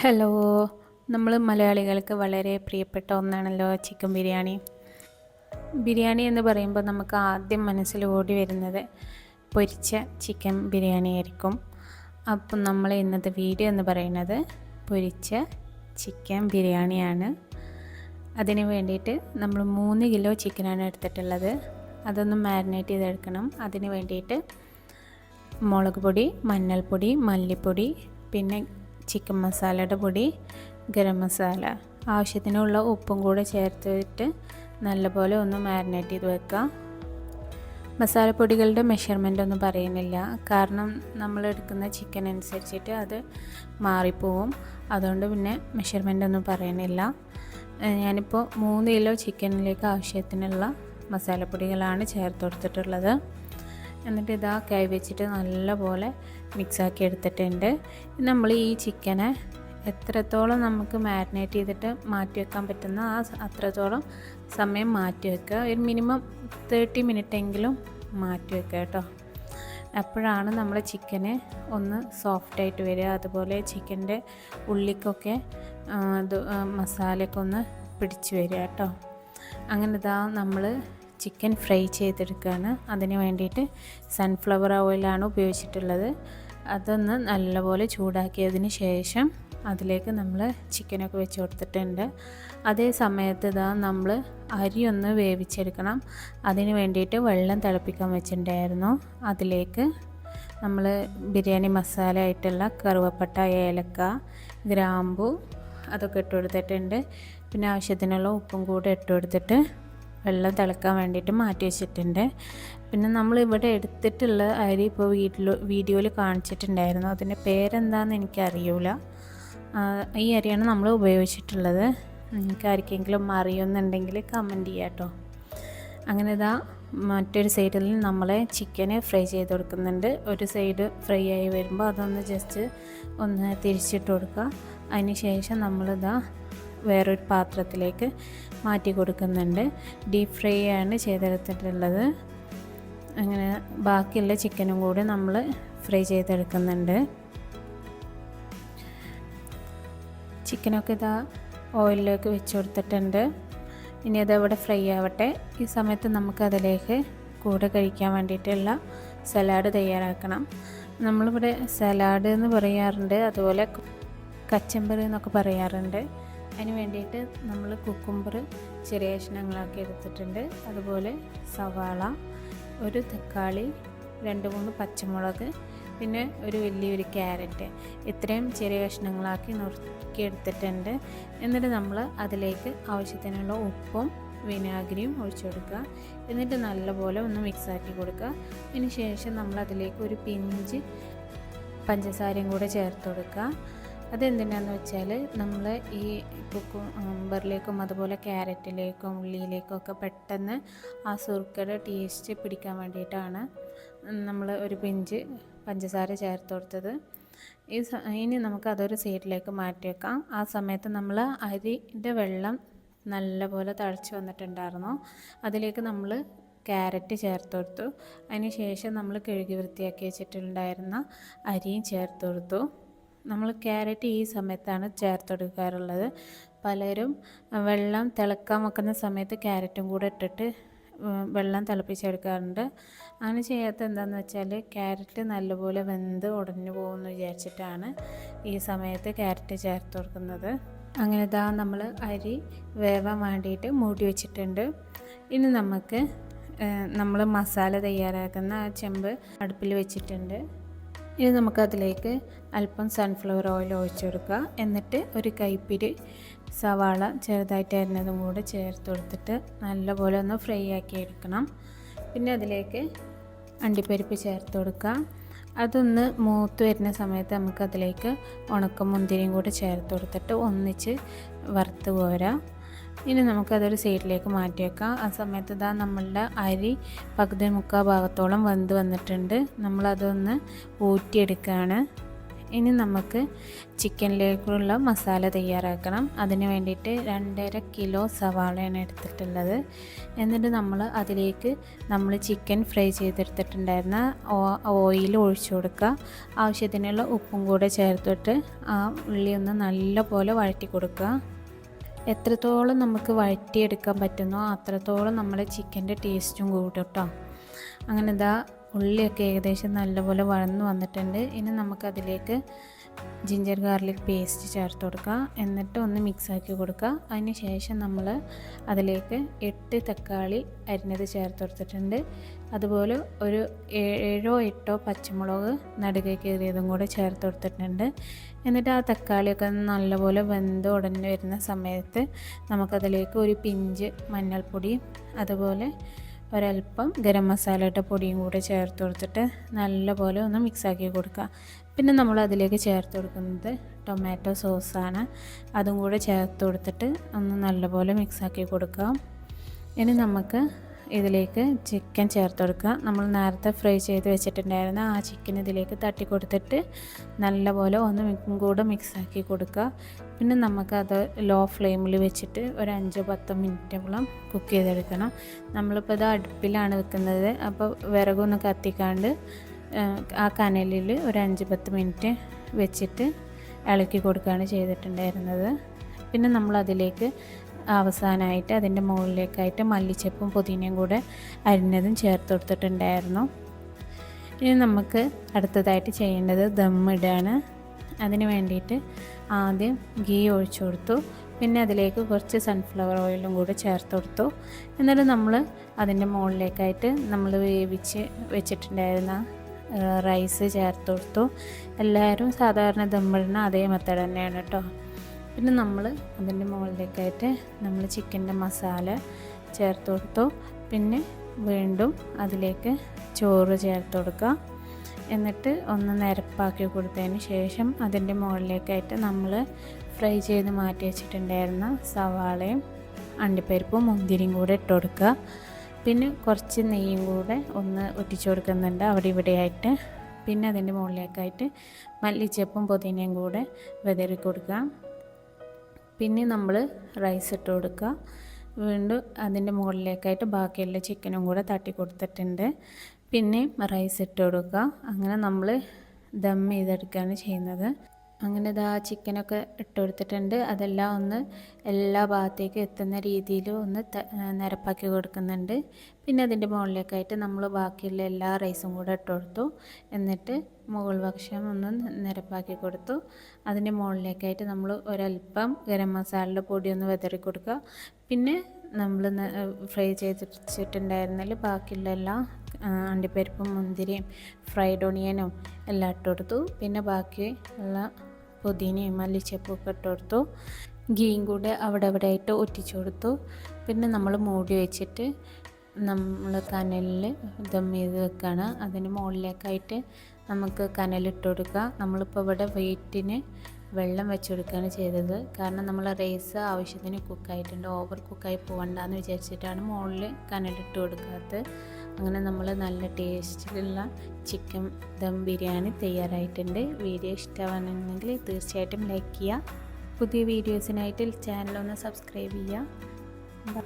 Hello. നമ്മൾ മലയാളികൾക്ക് വളരെ പ്രിയപ്പെട്ട ഒന്നാണല്ലോ ചിക്കൻ ബിരിയാണി. ബിരിയാണി എന്ന് പറയുമ്പോൾ നമുക്ക് ആദ്യം മനസ്സിൽ ഓടി വരുന്നത് പൊരിച്ച ചിക്കൻ ബിരിയാണി ആയിരിക്കും. അപ്പം നമ്മൾ ഇന്നത്തെ വീഡിയോ എന്ന് പറയുന്നത് പൊരിച്ച ചിക്കൻ ബിരിയാണിയാണ്. അതിന് വേണ്ടിയിട്ട് നമ്മൾ മൂന്ന് കിലോ ചിക്കനാണ് എടുത്തിട്ടുള്ളത്. അതൊന്ന് മാരിനേറ്റ് ചെയ്തെടുക്കണം. അതിന് വേണ്ടിയിട്ട് മുളക് പൊടി മഞ്ഞൾപ്പൊടി മല്ലിപ്പൊടി പിന്നെ ചിക്കൻ മസാലയുടെ പൊടി ഗരം മസാല. ആവശ്യത്തിനുള്ള ഉപ്പും കൂടെ ചേർത്തിട്ട് നല്ലപോലെ ഒന്ന് മാരിനേറ്റ് ചെയ്ത് വെക്കുക. മസാലപ്പൊടികളുടെ മെഷർമെന്റ് ഒന്നും പറയുന്നില്ല. കാരണം നമ്മൾ എടുക്കുന്ന ചിക്കൻ അനുസരിച്ചിട്ട് അത് മാറിപ്പോവും. അതുകൊണ്ട് പിന്നെ മെഷർമെന്റ് ഒന്നും പറയുന്നില്ല. ഞാനിപ്പോൾ മൂന്ന് കിലോ ചിക്കനിലേക്ക് ആവശ്യത്തിനുള്ള മസാലപ്പൊടികളാണ് ചേർത്ത് കൊടുത്തിട്ടുള്ളത്. എന്നിട്ട് ഇതാ കൈ വെച്ചിട്ട് നല്ലപോലെ മിക്സാക്കി എടുത്തിട്ടുണ്ട്. നമ്മൾ ഈ ചിക്കനെ എത്രത്തോളം നമുക്ക് മാരിനേറ്റ് ചെയ്തിട്ട് മാറ്റി വെക്കാൻ പറ്റുന്ന ആ അത്രത്തോളം സമയം മാറ്റി വെക്കുക. ഒരു മിനിമം തേർട്ടി മിനിറ്റ് എങ്കിലും മാറ്റി വെക്കുക കേട്ടോ. അപ്പോഴാണ് നമ്മൾ ചിക്കന് ഒന്ന് സോഫ്റ്റായിട്ട് വരിക. അതുപോലെ ചിക്കന്റെ ഉള്ളിക്കൊക്കെ മസാലയൊക്കെ ഒന്ന് പിടിച്ച് വരിക കേട്ടോ. അങ്ങനെ ഇതാ നമ്മൾ ചിക്കൻ ഫ്രൈ ചെയ്തെടുക്കുകയാണ്. അതിന് വേണ്ടിയിട്ട് സൺഫ്ലവർ ഓയിലാണ് ഉപയോഗിച്ചിട്ടുള്ളത്. അതൊന്ന് നല്ലപോലെ ചൂടാക്കിയതിന് ശേഷം അതിലേക്ക് നമ്മൾ ചിക്കനൊക്കെ വെച്ച് കൊടുത്തിട്ടുണ്ട്. അതേ സമയത്ത് ഇതാ നമ്മൾ അരി ഒന്ന് വേവിച്ചെടുക്കണം. അതിന് വേണ്ടിയിട്ട് വെള്ളം തിളപ്പിക്കാൻ വെച്ചിട്ടുണ്ടായിരുന്നു. അതിലേക്ക് നമ്മൾ ബിരിയാണി മസാല ആയിട്ടുള്ള കറുവപ്പട്ട ഏലക്ക ഗ്രാമ്പു അതൊക്കെ ഇട്ട് കൊടുത്തിട്ടുണ്ട്. പിന്നെ ആവശ്യത്തിനുള്ള ഉപ്പും കൂടെ ഇട്ട് കൊടുത്തിട്ട് വെള്ളം തിളക്കാൻ വേണ്ടിയിട്ട് മാറ്റി വെച്ചിട്ടുണ്ട്. പിന്നെ നമ്മൾ ഇവിടെ എടുത്തിട്ടുള്ള അരി ഇപ്പോൾ വീട്ടിൽ വീഡിയോയിൽ കാണിച്ചിട്ടുണ്ടായിരുന്നു. അതിന്റെ പേരെന്താണെന്ന് എനിക്കറിയില്ല ഈ അരിയാണ് നമ്മൾ ഉപയോഗിച്ചിട്ടുള്ളത്. നിങ്ങൾക്ക് ആർക്കെങ്കിലും അറിയുന്നുണ്ടെങ്കിൽ കമന്റ് ചെയ്യാം കേട്ടോ അങ്ങനെ ഇതാ മറ്റൊരു സൈഡിൽ നമ്മൾ ചിക്കന് ഫ്രൈ ചെയ്ത് കൊടുക്കുന്നുണ്ട്. ഒരു സൈഡ് ഫ്രൈ ആയി വരുമ്പോൾ അതൊന്ന് ജസ്റ്റ് ഒന്ന് തിരിച്ചിട്ട് കൊടുക്കുക. അതിന് ശേഷം നമ്മളിതാ വേറൊരു പാത്രത്തിലേക്ക് മാറ്റി കൊടുക്കുന്നുണ്ട്. ഡീപ്പ് ഫ്രൈ ആണ് ചെയ്തെടുത്തിട്ടുള്ളത്. അങ്ങനെ ബാക്കിയുള്ള ചിക്കനും കൂടി നമ്മൾ ഫ്രൈ ചെയ്തെടുക്കുന്നുണ്ട്. ചിക്കനൊക്കെ ഇതാ ഓയിലിലേക്ക് വെച്ച് കൊടുത്തിട്ടുണ്ട്. ഇനി അതവിടെ ഫ്രൈ ആവട്ടെ. ഈ സമയത്ത് നമുക്ക് അതിലേക്ക് കൂടെ കഴിക്കാൻ വേണ്ടിയിട്ടുള്ള സലാഡ് തയ്യാറാക്കണം. നമ്മളിവിടെ സലാഡ് എന്ന് പറയാറുണ്ട്. അതുപോലെ കച്ചമ്പർ എന്നൊക്കെ പറയാറുണ്ട്. അതിന് വേണ്ടിയിട്ട് നമ്മൾ കുക്കുംബർ ചെറിയ കഷ്ണങ്ങളാക്കി എടുത്തിട്ടുണ്ട്. അതുപോലെ സവാള ഒരു തക്കാളി രണ്ട് മൂന്ന് പച്ചമുളക് പിന്നെ ഒരു വലിയൊരു ക്യാരറ്റ്. ഇത്രയും ചെറിയ കഷ്ണങ്ങളാക്കി നുറുക്കി എടുത്തിട്ടുണ്ട്. എന്നിട്ട് നമ്മൾ അതിലേക്ക് ആവശ്യത്തിനുള്ള ഉപ്പും വിനാഗിരിയും ഒഴിച്ചു കൊടുക്കുക. എന്നിട്ട് നല്ലപോലെ ഒന്ന് മിക്സാക്കി കൊടുക്കുക. അതിന് ശേഷം നമ്മൾ അതിലേക്ക് ഒരു പിഞ്ച് പഞ്ചസാരയും കൂടെ ചേർത്ത് കൊടുക്കുക. അതെന്തിനാന്ന് വെച്ചാൽ നമ്മൾ ഈ കുക്കുംബറിലേക്കും അതുപോലെ ക്യാരറ്റിലേക്കും ഉള്ളിയിലേക്കും ഒക്കെ പെട്ടെന്ന് ആ സുർക്കയുടെ ടേസ്റ്റ് പിടിക്കാൻ വേണ്ടിയിട്ടാണ് നമ്മൾ ഒരു പിഞ്ച് പഞ്ചസാര ചേർത്ത് കൊടുത്തത്. ഈ ഇനി നമുക്ക് അതൊരു സൈഡിലേക്ക് മാറ്റി വെക്കാം. ആ സമയത്ത് നമ്മൾ അരിന്റെ വെള്ളം നല്ലപോലെ തഴച്ച് വന്നിട്ടുണ്ടായിരുന്നു. അതിലേക്ക് നമ്മൾ ക്യാരറ്റ് ചേർത്ത് കൊടുത്തു. അതിന് ശേഷം നമ്മൾ കഴുകി വൃത്തിയാക്കി വെച്ചിട്ടുണ്ടായിരുന്ന അരിയും ചേർത്ത് കൊടുത്തു. നമ്മൾ ക്യാരറ്റ് ഈ സമയത്താണ് ചേർത്തെടുക്കാറുള്ളത്. പലരും വെള്ളം തിളക്കാൻ വെക്കുന്ന സമയത്ത് ക്യാരറ്റും കൂടെ ഇട്ടിട്ട് വെള്ളം തിളപ്പിച്ചെടുക്കാറുണ്ട്. അങ്ങനെ ചെയ്യാത്ത എന്താണെന്ന് വെച്ചാൽ ക്യാരറ്റ് നല്ലപോലെ വെന്ത് ഉടഞ്ഞു പോകുമെന്ന് വിചാരിച്ചിട്ടാണ് ഈ സമയത്ത് ക്യാരറ്റ് ചേർത്ത് കൊടുക്കുന്നത്. അങ്ങനെ ഇതാ നമ്മൾ അരി വേവാൻ വേണ്ടിയിട്ട് മൂടി വെച്ചിട്ടുണ്ട്. ഇനി നമുക്ക് നമ്മൾ മസാല തയ്യാറാക്കുന്ന ആ ചെമ്പ് അടുപ്പിൽ വെച്ചിട്ടുണ്ട്. ഇനി നമുക്കതിലേക്ക് അല്പം സൺഫ്ലവർ ഓയിൽ ഒഴിച്ചു കൊടുക്കുക. എന്നിട്ട് ഒരു കൈപ്പിരി സവാള ചെറുതായിട്ട് അരിഞ്ഞതും കൂടെ ചേർത്ത് കൊടുത്തിട്ട് നല്ലപോലെ ഒന്ന് ഫ്രൈ ആക്കി എടുക്കണം. പിന്നെ അതിലേക്ക് അണ്ടിപ്പരിപ്പ് ചേർത്ത് കൊടുക്കുക. അതൊന്ന് മൂത്ത് വരുന്ന സമയത്ത് നമുക്കതിലേക്ക് ഉണക്കമുന്തിരിയും കൂടെ ചേർത്ത് കൊടുത്തിട്ട് ഒന്നിച്ച് വറുത്ത് പോരാം ഇനി നമുക്കതൊരു സൈഡിലേക്ക് മാറ്റി വെക്കാം ആ സമയത്ത് ഇതാ നമ്മളുടെ അരി പകുതി മുക്കാൽ ഭാഗത്തോളം വെന്ത് വന്നിട്ടുണ്ട്. നമ്മളതൊന്ന് ഊറ്റിയെടുക്കുകയാണ്. ഇനി നമുക്ക് ചിക്കനിലേക്കുള്ള മസാല തയ്യാറാക്കണം. അതിന് വേണ്ടിയിട്ട് രണ്ടര കിലോ സവാളയാണ് എടുത്തിട്ടുള്ളത്. എന്നിട്ട് നമ്മൾ അതിലേക്ക് നമ്മൾ ചിക്കൻ ഫ്രൈ ചെയ്തെടുത്തിട്ടുണ്ടായിരുന്ന ഓയിൽ ഒഴിച്ചു കൊടുക്കുക. ആവശ്യത്തിനുള്ള ഉപ്പും കൂടെ ചേർത്തിട്ട് ആ ഉള്ളി ഒന്ന് നല്ലപോലെ വഴറ്റി കൊടുക്കുക. എത്രത്തോളം നമുക്ക് വഴറ്റിയെടുക്കാൻ പറ്റുന്നോ അത്രത്തോളം നമ്മുടെ ചിക്കന്റെ ടേസ്റ്റും കൂടും കേട്ടോ. അങ്ങനെ ഇതാ ഉള്ളിയൊക്കെ ഏകദേശം നല്ലപോലെ വളർന്നു വന്നിട്ടുണ്ട്. ഇനി നമുക്കതിലേക്ക് ജിഞ്ചർ ഗാർലിക് പേസ്റ്റ് ചേർത്ത് കൊടുക്കുക. എന്നിട്ട് ഒന്ന് മിക്സാക്കി കൊടുക്കുക. അതിന് ശേഷം നമ്മൾ അതിലേക്ക് എട്ട് തക്കാളി അരിഞ്ഞത് ചേർത്ത് കൊടുത്തിട്ടുണ്ട്. അതുപോലെ ഒരു ഏഴോ എട്ടോ പച്ചമുളക് നടുകെ കീറിയതും കൂടെ ചേർത്ത് കൊടുത്തിട്ടുണ്ട്. എന്നിട്ട് ആ തക്കാളിയൊക്കെ നല്ലപോലെ വെന്ത് ഉടനെ വരുന്ന സമയത്ത് നമുക്കതിലേക്ക് ഒരു പിഞ്ച് മഞ്ഞൾപ്പൊടിയും അതുപോലെ ഒരല്പം ഗരം മസാലയുടെ പൊടിയും കൂടെ ചേർത്ത് കൊടുത്തിട്ട് നല്ലപോലെ ഒന്ന് മിക്സാക്കി കൊടുക്കുക. പിന്നെ നമ്മൾ അതിലേക്ക് ചേർത്ത് കൊടുക്കുന്നത് ടൊമാറ്റോ സോസാണ്. അതും കൂടെ ചേർത്ത് കൊടുത്തിട്ട് ഒന്ന് നല്ലപോലെ മിക്സാക്കി കൊടുക്കാം. ഇനി നമുക്ക് ഇതിലേക്ക് ചിക്കൻ ചേർത്ത് കൊടുക്കുക നമ്മൾ നേരത്തെ ഫ്രൈ ചെയ്ത് വെച്ചിട്ടുണ്ടായിരുന്ന ആ ചിക്കൻ ഇതിലേക്ക് തട്ടി കൊടുത്തിട്ട് നല്ലപോലെ ഒന്ന് കൂടെ മിക്സാക്കി കൊടുക്കുക. പിന്നെ നമുക്കത് ലോ ഫ്ലെയിമിൽ വെച്ചിട്ട് ഒരു അഞ്ചോ പത്തോ മിനിറ്റോളം കുക്ക് ചെയ്തെടുക്കണം. നമ്മളിപ്പോൾ ഇത് അടുപ്പിലാണ് വെക്കുന്നത്. അപ്പോൾ വിറകൊന്ന് കത്തിക്കാണ്ട് ആ കനലിൽ ഒരു അഞ്ച് പത്ത് മിനിറ്റ് വെച്ചിട്ട് ഇളക്കി കൊടുക്കുകയാണ് ചെയ്തിട്ടുണ്ടായിരുന്നത്. പിന്നെ നമ്മൾ അതിലേക്ക് അവസാനമായിട്ട് അതിന്റെ മുകളിലേക്കായിട്ട് മല്ലിച്ചപ്പും പുതിനയും കൂടെ അരിഞ്ഞതും ചേർത്ത് കൊടുത്തിട്ടുണ്ടായിരുന്നു. ഇനി നമുക്ക് അടുത്തതായിട്ട് ചെയ്യേണ്ടത് ദമ്മിടാണ് അതിന് വേണ്ടിയിട്ട് ആദ്യം ഗീ ഒഴിച്ചു കൊടുത്തു. പിന്നെ അതിലേക്ക് കുറച്ച് സൺഫ്ലവർ ഓയിലും കൂടെ ചേർത്ത് കൊടുത്തു. എന്നിട്ട് നമ്മൾ അതിന്റെ മുകളിലേക്കായിട്ട് നമ്മൾ വേവിച്ച് വെച്ചിട്ടുണ്ടായിരുന്ന റൈസ് ചേർത്ത് കൊടുത്തു. എല്ലാവരും സാധാരണ ദമ്മിടുന്ന അതേ മെത്തേഡ് തന്നെയാണ് കേട്ടോ പിന്നെ നമ്മൾ അതിന്റെ മുകളിലേക്കായിട്ട് നമ്മൾ ചിക്കന്റെ മസാല ചേർത്ത് കൊടുത്തു. പിന്നെ വീണ്ടും അതിലേക്ക് ചോറ് ചേർത്ത് കൊടുക്കുക. എന്നിട്ട് ഒന്ന് നിരപ്പാക്കി കൊടുത്തതിന് ശേഷം അതിന്റെ മുകളിലേക്കായിട്ട് നമ്മൾ ഫ്രൈ ചെയ്ത് മാറ്റി വെച്ചിട്ടുണ്ടായിരുന്ന സവാളയും അണ്ടിപ്പരിപ്പും മുന്തിരിയും കൂടെ ഇട്ട് കൊടുക്കുക. പിന്നെ കുറച്ച് നെയ്യും കൂടെ ഒന്ന് ഒറ്റിച്ചു കൊടുക്കുന്നുണ്ട് അവിടെ ഇവിടെയായിട്ട്. പിന്നെ അതിന്റെ മുകളിലേക്കായിട്ട് മല്ലിച്ചപ്പും പുതിനയും കൂടെ വിതറി കൊടുക്കുക. പിന്നെ നമ്മൾ റൈസ് ഇട്ട് കൊടുക്കുക. വീണ്ടും അതിന്റെ മുകളിലേക്കായിട്ട് ബാക്കിയുള്ള ചിക്കനും കൂടെ തട്ടി കൊടുത്തിട്ടുണ്ട്. പിന്നെ റൈസ് ഇട്ട് കൊടുക്കുക. അങ്ങനെ നമ്മൾ ദം ചെയ്തെടുക്കുകയാണ് ചെയ്യുന്നത്. അങ്ങനെ ഇതാ ചിക്കനൊക്കെ ഇട്ട് കൊടുത്തിട്ടുണ്ട് അതെല്ലാം ഒന്ന് എല്ലാ ഭാഗത്തേക്കും എത്തുന്ന രീതിയിൽ ഒന്ന് നിരപ്പാക്കി കൊടുക്കുന്നുണ്ട്. പിന്നെ അതിന്റെ മുകളിലേക്കായിട്ട് നമ്മൾ ബാക്കിയുള്ള എല്ലാ റൈസും കൂടെ ഇട്ട് കൊടുത്തു എന്നിട്ട് മുകൾ ഭക്ഷണം ഒന്ന് നിരപ്പാക്കി കൊടുത്തു. അതിന്റെ മുകളിലേക്കായിട്ട് നമ്മൾ ഒരല്പം ഗരം മസാലയുടെ പൊടി ഒന്ന് വിതറി കൊടുക്കുക. പിന്നെ നമ്മൾ ഫ്രൈ ചെയ്തിട്ടുണ്ടായിരുന്നതിൽ ബാക്കിയുള്ള എല്ലാ അണ്ടിപ്പരിപ്പും മുന്തിരിയും ഫ്രൈഡ് ഓണിയനും എല്ലാം ഇട്ട് കൊടുത്തു പിന്നെ ബാക്കി ഉള്ള പുതിനയും മല്ലിച്ചപ്പും ഒക്കെ ഇട്ട് കൊടുത്തു. ഗീയും കൂടെ അവിടെ അവിടെ ആയിട്ട് ഒറ്റിച്ചു കൊടുത്തു. പിന്നെ നമ്മൾ മൂടി വെച്ചിട്ട് നമ്മൾ കനലിൽ ദം ചെയ്ത് വെക്കുകയാണ് അതിന് മുകളിലേക്കായിട്ട് നമുക്ക് കനലിട്ട് കൊടുക്കുക. നമ്മളിപ്പോൾ ഇവിടെ വെയിറ്റിന് വെള്ളം വെച്ചെടുക്കുകയാണ് ചെയ്തത്. കാരണം നമ്മൾ റൈസ് ആവശ്യത്തിന് കുക്കായിട്ടുണ്ട് ഓവർ കുക്കായി പോകണ്ടെന്ന് വിചാരിച്ചിട്ടാണ് മുകളിൽ കനലിട്ട് കൊടുക്കാത്തത്. അങ്ങനെ നമ്മൾ നല്ല ടേസ്റ്റിലുള്ള ചിക്കൻ ദം ബിരിയാണി തയ്യാറായിട്ടുണ്ട്. വീഡിയോ ഇഷ്ടമാണെന്നുണ്ടെങ്കിൽ തീർച്ചയായിട്ടും ലൈക്ക് ചെയ്യുക. പുതിയ വീഡിയോസിനായിട്ട് ചാനലൊന്ന് സബ്സ്ക്രൈബ് ചെയ്യുക.